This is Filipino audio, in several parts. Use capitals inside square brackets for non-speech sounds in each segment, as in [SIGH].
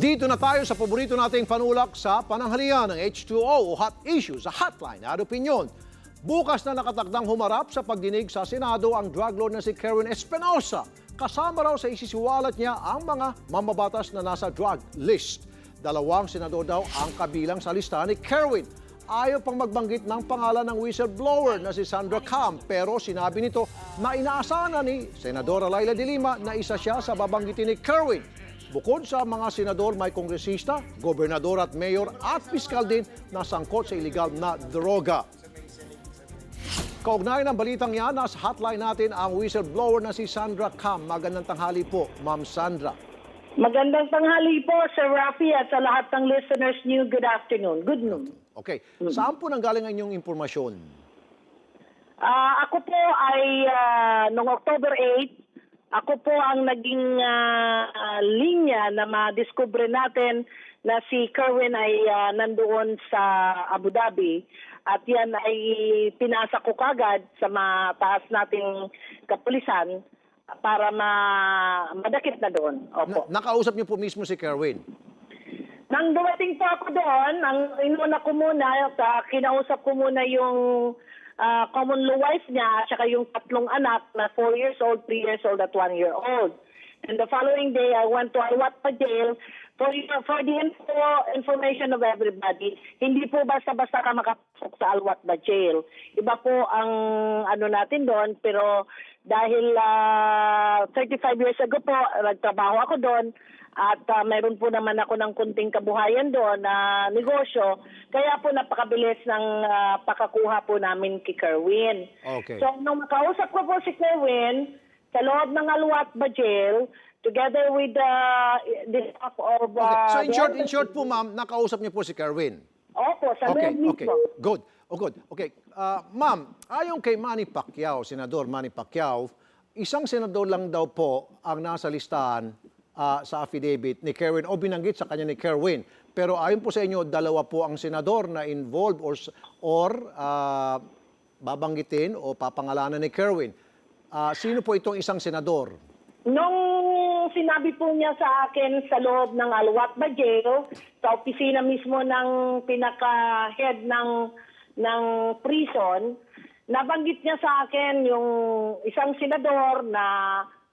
Dito na tayo sa paborito nating panulak sa pananghalian ng H2O o Hot Issues sa Hotline at Opinion. Bukas na nakatakdang humarap sa pagdinig sa Senado ang drug lord na si Karen Espinosa. Kasama raw sa isisiwalat niya ang mga mamabatas na nasa drug list. Dalawang senador daw ang kabilang sa listahan ni Kerwin. Ayaw pang magbanggit ng pangalan ng whistleblower na si Sandra Cam pero sinabi nito na inaasahan na ni Senadora Laila de Lima na isa siya sa babanggitin ni Kerwin. Bukod sa mga senador, may kongresista, gobernador at mayor at piskal din na sangkot sa iligal na droga. Kaugnay ng balitang yan, nasa hotline natin ang whistleblower na si Sandra Cam. Magandang tanghali po, Ma'am Sandra. Magandang tanghali po, Sir Rafi, at sa lahat ng listeners niyo, good afternoon. Good noon. Okay, saan po nanggaling ang inyong impormasyon? Ah, ako po ay ah, noong October 8, ako po ang naging ah, ah, linya na madiskubre natin na si Kerwin ay ah, nandoon sa Abu Dhabi at yan ay pinasa ko kagad sa mataas nating kapulisan para ma madakip na doon. Opo. Na- nakausap niyo po mismo si Kerwin. Nang dumating po ako doon, ang inuna ko muna, sa, kinausap ko muna yung ah, common law wife niya, at saka yung tatlong anak na 4 years old, 3 years old, at 1 year old. And the following day, I went to Alwatpa jail for, for the info, information of everybody. Hindi po basta-basta ka makapasok sa Alwatpa jail. Iba po ang ano natin doon, pero dahil ah, 35 years ago po, nagtrabaho ako doon, at ah, mayroon po naman ako ng kunting kabuhayan doon na negosyo. Kaya po napakabilis ng ah, pakakuha po namin kay Kerwin. Okay. So nung makausap ko po si Kerwin sa loob ng Alwatba Jail, together with the, the staff of... Okay. ah, So in short, in short po ma'am, nakausap niyo po si Kerwin. Opo, sa Okay, loob okay. mismo. Good. Oh, good. Okay. Ah, ma'am, ayon kay Manny Pacquiao, Senador Manny Pacquiao, isang senador lang daw po ang nasa listahan ah, sa affidavit ni Kerwin o binanggit sa kanya ni Kerwin. Pero ayon po sa inyo, dalawa po ang senador na involved or, or ah, babanggitin o papangalanan ni Kerwin. Ah, sino po itong isang senador? Nung sinabi po niya sa akin sa loob ng Alwatba Jail, sa opisina mismo ng pinaka-head ng, ng prison, nabanggit niya sa akin yung isang senador na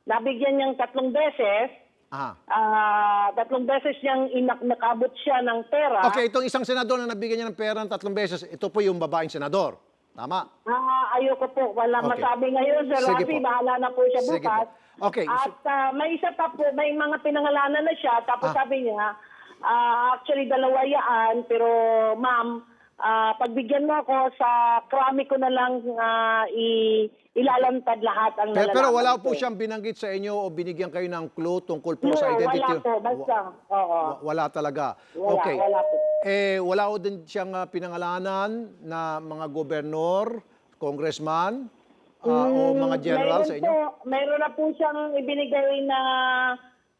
nabigyan niyang tatlong beses, Aha. ah tatlong beses niyang inak nakabot siya ng pera. Okay, itong isang senador na nabigyan niya ng pera ng tatlong beses, ito po yung babaeng senador. Tama? Ah, ayoko po. Wala Okay. masabi ngayon, Sir Sige Rafi. po. Bahala na po siya Sige bukas. po. Okay, At ah, may isa pa po, may mga pinangalanan na siya. Tapos Ah. sabi niya, ah, actually dalawa yaan, pero ma'am, ah, pagbigyan mo ako sa krami ko na lang ah, i- ilalantad lahat ang Pero, pero nalalaman wala ko. po siyang binanggit sa inyo o binigyan kayo ng clue tungkol po No, sa identity. wala po. Basta, oo. Wa- wala talaga. Wala, okay. wala po. Eh, wala po din siyang ah, pinangalanan na mga gobernador, congressman, ah, o mga general sa inyo? Po, mayroon na po siyang ibinigay na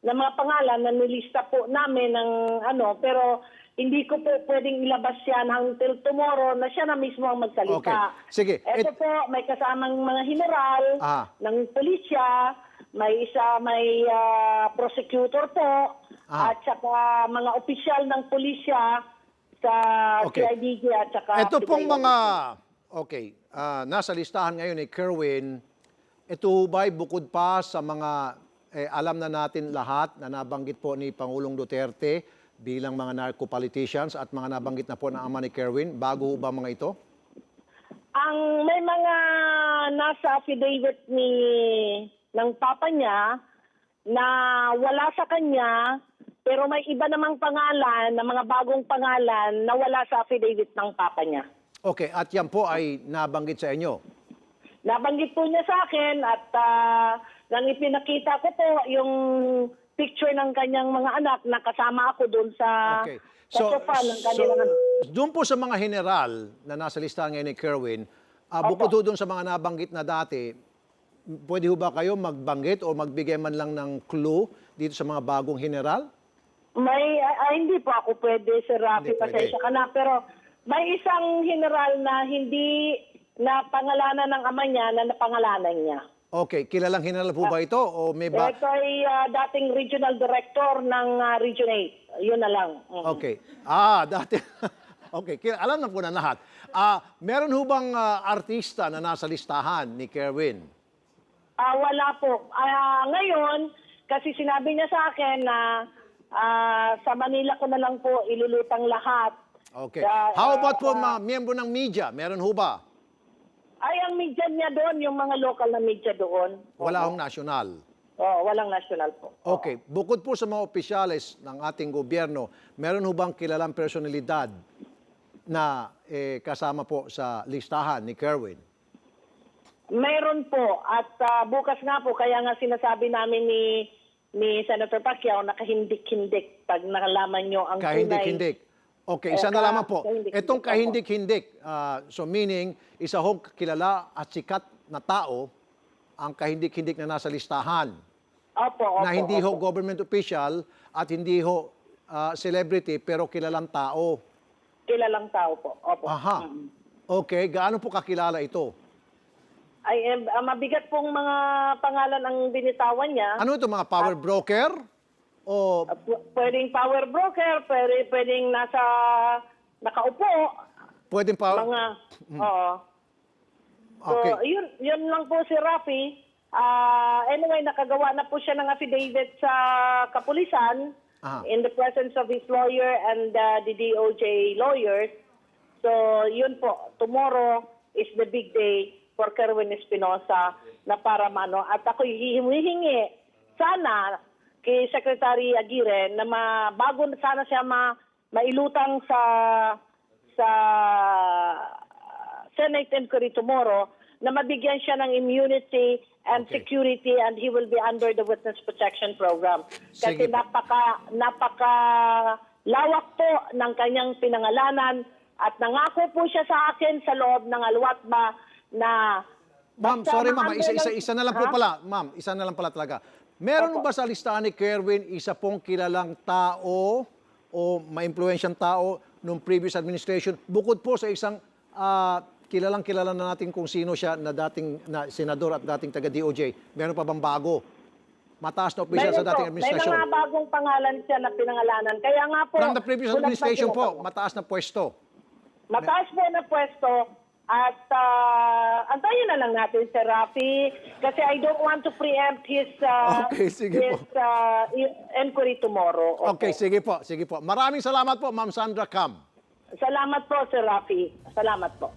na mga pangalan na nilista po namin ng ano, pero hindi ko po pwedeng ilabas yan until tomorrow na siya na mismo ang magsalita. Okay. Sige. Ito Et- po, may kasamang mga general Ah. ng pulisya, may isa, may ah, prosecutor po, Ah. at saka mga opisyal ng pulisya sa Okay. CIDG at saka... Ito pong mga, okay, ah, nasa listahan ngayon ni Kerwin, ito ba'y bukod pa sa mga, eh, alam na natin lahat na nabanggit po ni Pangulong Duterte bilang mga narco-politicians at mga nabanggit na po ng ama ni Kerwin, bago ba mga ito? Ang may mga nasa affidavit ni ng papa niya na wala sa kanya pero may iba namang pangalan na mga bagong pangalan na wala sa affidavit ng papa niya. Okay, at yan po ay nabanggit sa inyo. Nabanggit po niya sa akin at ah, nang ipinakita ko po yung picture ng kanyang mga anak na kasama ako doon sa Okay. So, sofa ng so kanilang anak. doon po sa mga general na nasa listahan ngayon ni Kerwin, Opo. bukod doon sa mga nabanggit na dati, pwede ho ba kayo magbanggit o magbigay man lang ng clue dito sa mga bagong general? May, ah, ah, hindi po ako pwede, Sir Rafi, Hindi pwede. pasensya ka na. Pero may isang general na hindi na pangalanan ng ama niya na napangalanan niya. Okay, kilalang hinala po ba ito o may ba? Ito ay ah, dating regional director ng ah, Region 8. Yun na lang. Mm. Okay. Ah, [LAUGHS] dati. okay, kil- alam na po na lahat. Ah, meron ho bang ah, artista na nasa listahan ni Kerwin? Ah, wala po. Ah, ngayon, kasi sinabi niya sa akin na ah, sa Manila ko na lang po ilulutang lahat. Okay. Sa- How about po ah, mga miyembro ng media? Meron ho ba? Ay, ang media niya doon, yung mga local na media doon. Wala hong national. Oo, walang national po. Okay, bukod po sa mga opisyales ng ating gobyerno, meron ho bang kilalang personalidad na eh, kasama po sa listahan ni Kerwin? Meron po. At ah, bukas nga po, kaya nga sinasabi namin ni ni Senator Pacquiao na kahindik-hindik pag nakalaman nyo ang. Kahindik-hindik. Okay, isa na lamang po. kahindik-hindik Itong kahindik-hindik, ah, so meaning, isa hong kilala at sikat na tao ang kahindik-hindik na nasa listahan Opo, opo. na hindi ho opo. government official at hindi ho ah, celebrity pero kilalang tao. Kilalang tao po. Opo. Aha. Mm. Okay, gaano po kakilala ito? Ay, ah, mabigat pong mga pangalan ang binitawan niya. Ano ito, mga power broker? O Ah, pwedeng power broker, pwede, pwedeng nasa nakaupo, pwedeng pa... mga, oo. So, Okay. yun, yun lang po si Rafi. Ah, anyway, nakagawa na po siya ng affidavit sa kapulisan Aha. in the presence of his lawyer and uh, the DOJ lawyers. So, yun po. Tomorrow is the big day for Kerwin Espinosa na para mano. At ako hihingi sana kay Secretary Aguirre na ma, bago na sana siya ma, mailutang sa sa Senate inquiry tomorrow na mabigyan siya ng immunity and Okay. security and he will be under the witness protection program. Kasi Sige napaka napaka lawak po ng kanyang pinangalanan at nangako po siya sa akin sa loob ng alwatba na Ma'am, sorry ma'am, maano isa, isa, lang- isa na lang po pala. Ma'am, isa na lang pala talaga. Meron Opo. ba sa listahan ni Kerwin isa pong kilalang tao o maimpluwensyang tao nung previous administration bukod po sa isang ah, kilalang kilala na natin kung sino siya na dating na senador at dating taga DOJ. Meron pa bang bago? Mataas na opisyal sa Meron dating po. administrasyon. May mga bagong pangalan siya na pinangalanan. Kaya nga po, From the previous pa administration po, sila. mataas na pwesto. Mataas po na pwesto at ah, antayin na lang natin si Rafi kasi I don't want to preempt his ah, Okay, sige his ah, i- inquiry tomorrow. Okay, sige po, sige po. Maraming salamat po, Ma'am Sandra Cam. Salamat po, Sir Rafi. Salamat po.